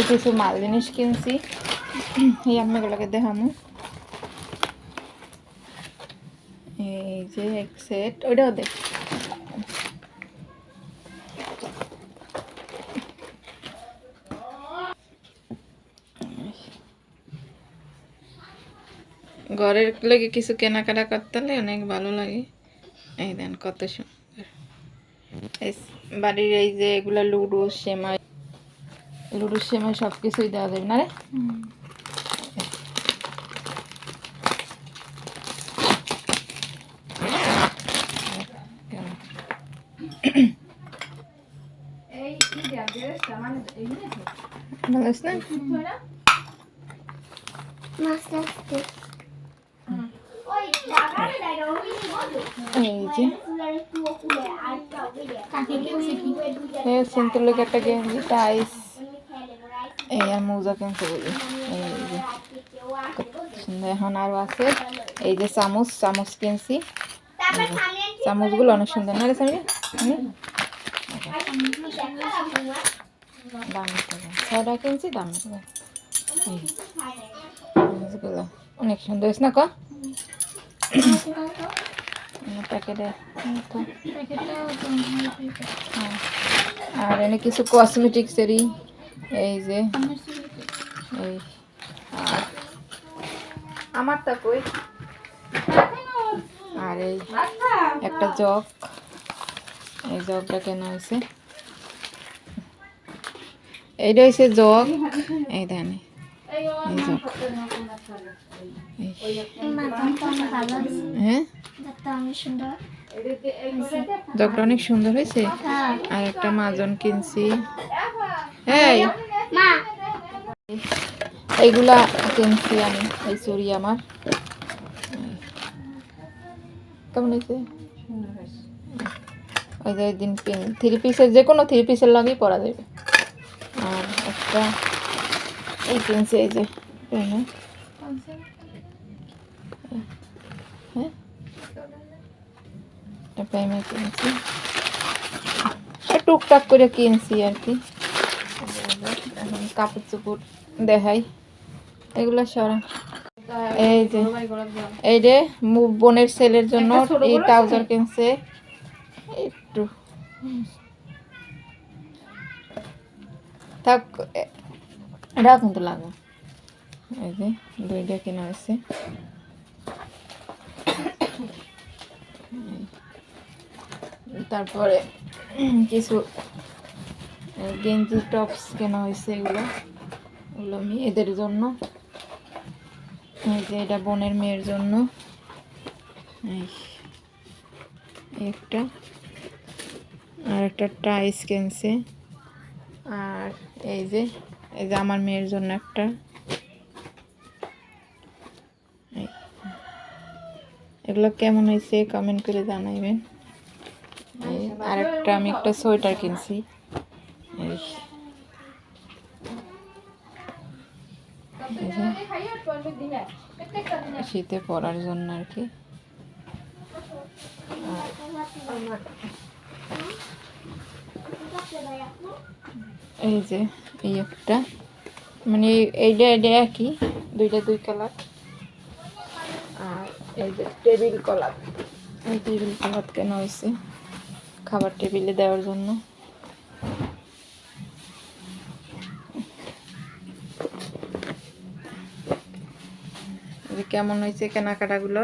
এই কিছু মাল জিনিস কিনছি। এই আপনাগুলোকে দেখামু। এই যে এক সেট ওইটাও দেখ। ঘরের লেগে কিছু কেনাকাটা করতে অনেক ভালো লাগে। এই দেন কত সুন্দর। বাড়ির এই যে এগুলা লুডো, সেমাই লুডো সেমাই সব কিছুই দেওয়া যাবে না রে? এই যে। এই লোক একটা গেঞ্জি টাইস এই আর মোজা কিনতে বলি এই যে এখন আরও আছে এই যে চামচ চামচ কিনছি চামচগুলো অনেক সুন্দর না রে সামনে দাম ছয়টা কিনছি দাম চামচগুলো অনেক সুন্দর হয়েছে না ক প্যাকেটে। আর এনে কিছু কসমেটিক্সেরই এই যে এই আর আমারটা কই? আর এই একটা জগ। এই জগটা কেনা হয়েছে? এইটা হয়েছে জগ। এই জগ। হ্যাঁ? জগটা অনেক সুন্দর। হয়েছে? আর একটা মাজন কিনছি। এই। এইগুলা কিনছি আমি এই চুরি আমার। কেমন হয়েছে? ওই যে দিন পিন থ্রি পিসের যে কোনো থ্রি পিসের লাগেই পরা যাবে। আর একটা এই কিনছি এই যে পেনে হ্যাঁ? একটা পেনে কিনছি। টুকটাক করে কিনছি আর কি। এখন কাপড় চোপড় দেখাই। এগুলো সরা। এই যে এই মু- বোনের ছেলের জন্য এই ট্রাউজার কিনছে। একটু। থাক এটাও কিন্তু লাগবে এই যে দুইটা কেনা হয়েছে। তারপরে কিছু গেঞ্জি, টপস কেনা হয়েছে এগুলো। এগুলো মেয়েদের জন্য। এই যে এটা বোনের মেয়ের জন্য। একটা। আর একটা টাইস কিনছে। আর এই যে এই যে আমার মেয়ের জন্য একটা। এগুলো কেমন হয়েছে কমেন্ট করে জানাইবেন। আর একটা আমি একটা সোয়েটার কিনছি। শীতে পরার জন্য আর কি। এই যে, এই একটা। মানে এই- এইটা এটা একই, দুইটা দুই কালার আর এই যে টেবিল কলার এই টেবিল কলার কেনা হয়েছে। খাবার টেবিলে দেওয়ার জন্য। কেমন হয়েছে কেনাকাটাগুলো?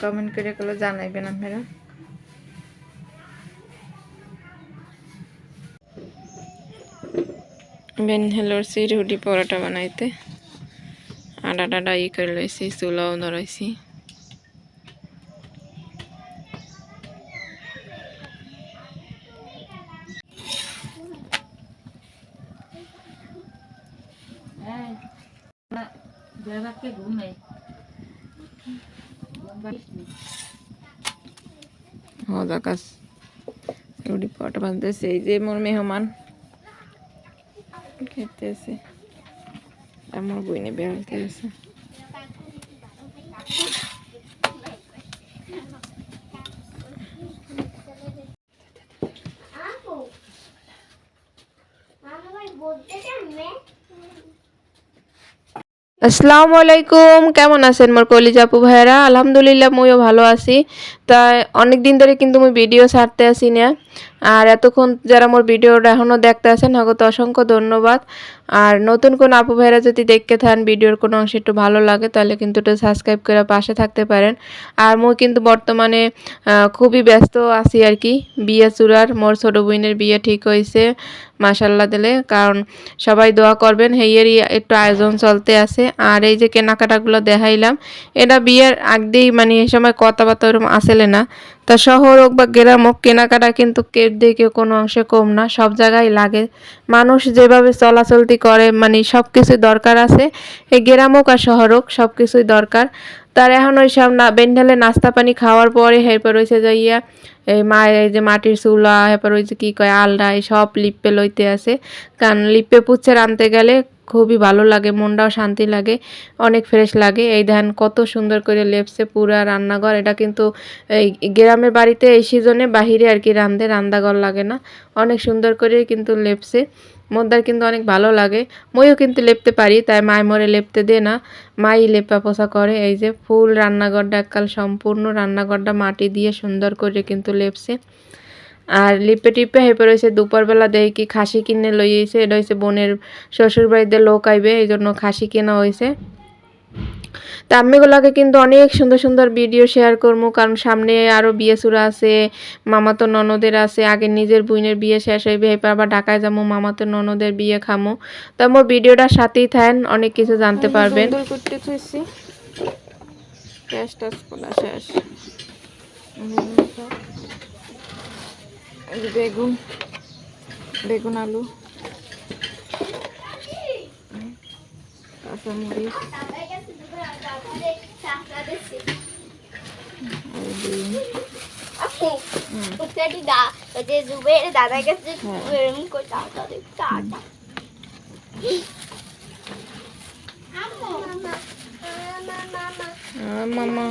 কমেন্ট করে গুলো জানাইবেন আপনারা। বেন হেলোর সি রুটি পরোটা বানাইতে। আডা টাডা ই করে লইছি চুলাও ধরাইছি। হদা কাজ রুটি পরোটা বানতেছে এই যে মোর মেহমান। খেতেছে। আমার বইনে বেড়াতে আছে। আসসালামু আলাইকুম। কেমন আছেন মোর কলিজা আপু ভাইরা আলহামদুলিল্লাহ মুইও ভালো আছি। তাই অনেক দিন ধরে কিন্তু আমি ভিডিও ছাড়তে আসি না আর এতক্ষণ যারা মোর ভিডিওটা এখনও দেখতে আসেন হগত অসংখ্য ধন্যবাদ। আর নতুন কোন আপু ভাইরা যদি দেখতে থান ভিডিওর কোনো অংশ একটু ভালো লাগে, তাহলে কিন্তু একটু সাবস্ক্রাইব করে পাশে থাকতে পারেন। আর মুই কিন্তু বর্তমানে খুবই ব্যস্ত আছি আর কি। বিয়ে চূড়ার, মোর ছোট বোনের বিয়ে ঠিক হয়েছে মাসাল্লাহ দিলে। কারণ সবাই দোয়া করবেন হেয়েরই একটু আয়োজন চলতে আছে। আর এই যে কেনাকাটাগুলো দেখাইলাম, এটা বিয়ের আগেই মানে এই সময় কথাবার্তা ওরকম আসলে না। তা শহর হোক বা গ্রাম হোক, কেনাকাটা কিন্তু কেউ কোনো অংশে কম না, সব জায়গায় লাগে। মানুষ যেভাবে চলাচলতি করে মানে সব কিছুই দরকার আছে। এই গ্রাম হোক আর শহর হোক সব কিছুই দরকার। তার এখন ওই সব না, বেন্ডালে নাস্তা পানি খাওয়ার পরে এরপর হয়েছে যাইয়া এই মা, এই যে মাটির চুলা এরপর ওই যে কী কয় আলডা এই সব লিপে লইতে আছে কারণ লিপে পুচ্ছে রানতে গেলে খুবই ভালো লাগে, মনটাও শান্তি লাগে, অনেক ফ্রেশ লাগে। এই ধান কত সুন্দর করে লেপসে পুরা রান্নাঘর। এটা কিন্তু এই গ্রামের বাড়িতে এই সিজনে বাহিরে আর কি রান্ধে রান্নাঘর লাগে না। অনেক সুন্দর করে কিন্তু লেপসে মোদ্দার কিন্তু অনেক ভালো লাগে। মইও কিন্তু লেপতে পারি, তাই মায় মরে লেপতে দে না। মাই লেপা পোষা করে, এই যে ফুল রান্নাঘরটা এককাল সম্পূর্ণ রান্নাঘরটা মাটি দিয়ে সুন্দর করে কিন্তু লেপছে। আর লিপে টিপে হেপে রয়েছে দুপুরবেলা দেখি কি খাসি কিনে লইয়েছে, এটা হয়েছে বোনের শ্বশুরবাড়িতে লোক আইবে এই জন্য খাসি কেনা হয়েছে তা আম্মিগুলোকে কিন্তু অনেক সুন্দর সুন্দর ভিডিও শেয়ার করব কারণ সামনে আরও বিয়ে সুরা আছে মামাতো ননদের আছে আগে নিজের বোনের বিয়ে শেষ হইবে এরপর আবার ঢাকায় যাব মামাতো ননদের বিয়ে খামো। তো আমার ভিডিওটার সাথেই থাকেন অনেক কিছু জানতে পারবেন। করতে থুইছি। শেষ বেগুন বেগুন আলু। কাঁচামরিচ। দাদার কাছে আর মামা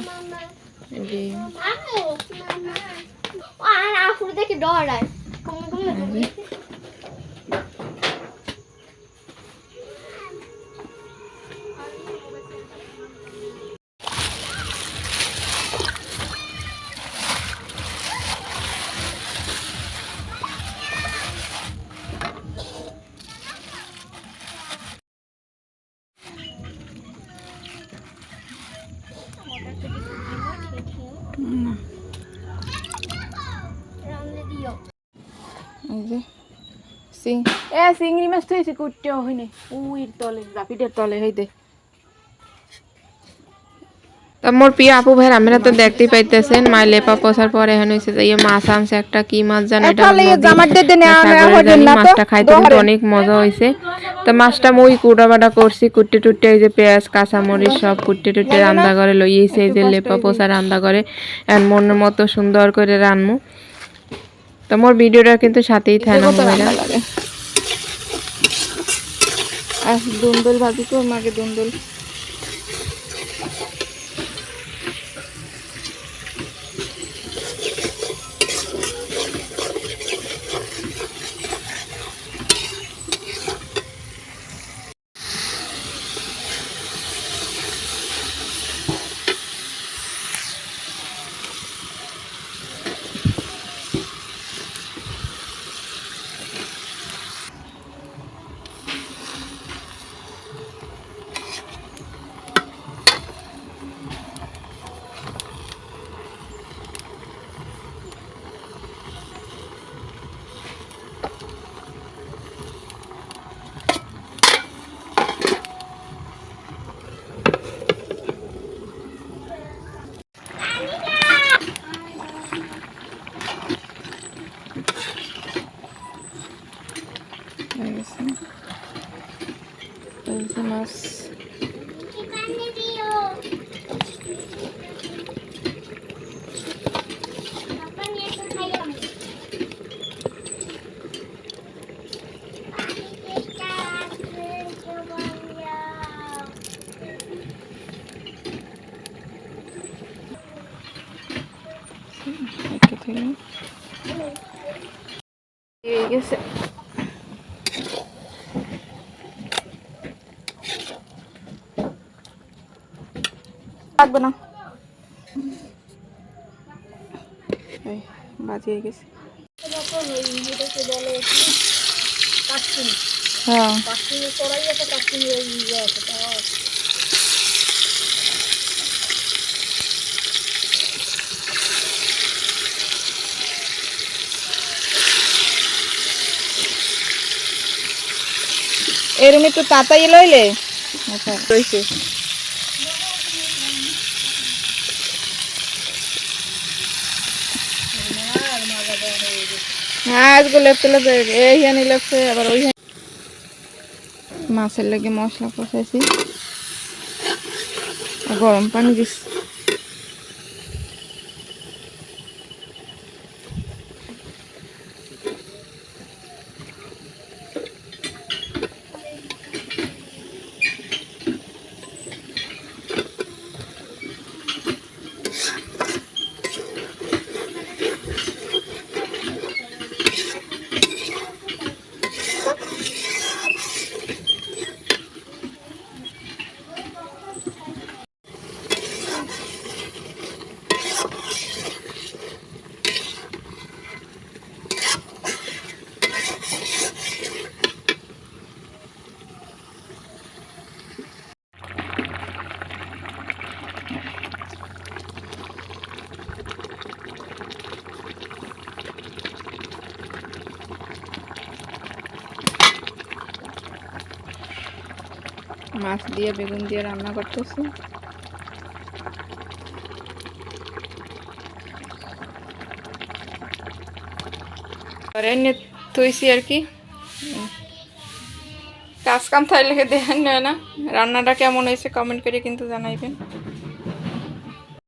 আর আফুর দেখে কমে কমে যে সিং। এ চিংড়ি মাছ থইছে কুটতেও হয়নি উইর তলে জাপিটের তলে হইতে তা মোর প্রিয় আপু ভাইয়ের আমরা তো দেখতেই পাইতেছেন মাই লেপা পসার পরে এখন হয়েছে যে মাছ আনছে একটা কি মাছ জানি এটা নদী। না সাগরে জানি মাছটা খাইতে কিন্তু অনেক মজা হয়েছে তো মাছটা মই কুটা বাটা করছি কুটে টুটে এই যে পেঁয়াজ কাঁচামরিচ সব কুটে টুটে রান্না করে লইয়েছে এই যে লেপা পোসা রান্না করে। আর মনের মতো সুন্দর করে রান্নু তো মোর ভিডিওটা কিন্তু সাথেই থাকে না আর দুন্দল ভাজি তো মাকে দুন্দল। মাছ পানি দিও পানি একটু খাইও একটু থেকে এই গেছে লাগবে না। এই বাজিয়ে গেছে। হ্যাঁ। এরম একটু তাতাই লইলে? আচ্ছা। রয়েছে হ্যাঁ আজকে লেপতে লেপতে এই লেপছে, আবার ওই মাছের লাগে মশলা কষাইছি। গরম পানি দিস মাছ দিয়ে, বেগুন দিয়ে রান্না করতেছি। এমনি থইছি আর কি। কাজ কাম থাকলে দেখেন না? রান্নাটা কেমন হয়েছে কমেন্ট করে কিন্তু জানাইবেন।